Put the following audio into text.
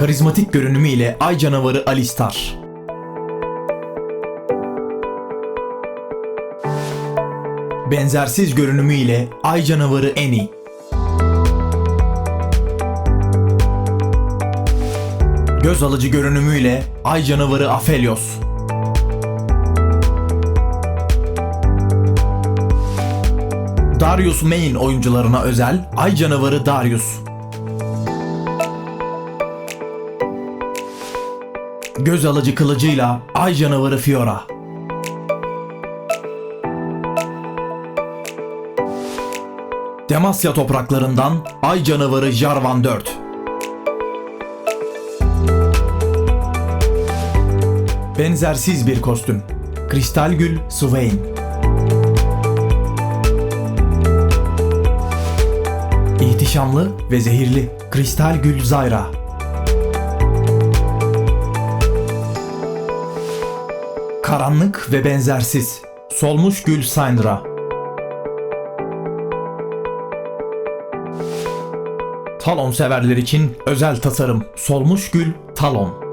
Karizmatik görünümüyle Ay Canavarı Alistar. Benzersiz görünümüyle Ay Canavarı Eni. Göz alıcı görünümüyle Ay Canavarı Aphelios. Darius Main oyuncularına özel Ay Canavarı Darius. Göz alıcı kılıcıyla Ay Canavarı Fiora. Demasya topraklarından Ay Canavarı Jarvan 4. Benzersiz bir kostüm. Kristal Gül Swain. İhtişamlı ve zehirli Kristal Gül Zyra. Karanlık ve benzersiz Solmuş Gül Syndra. Talon severler için özel tasarım Solmuş Gül Talon.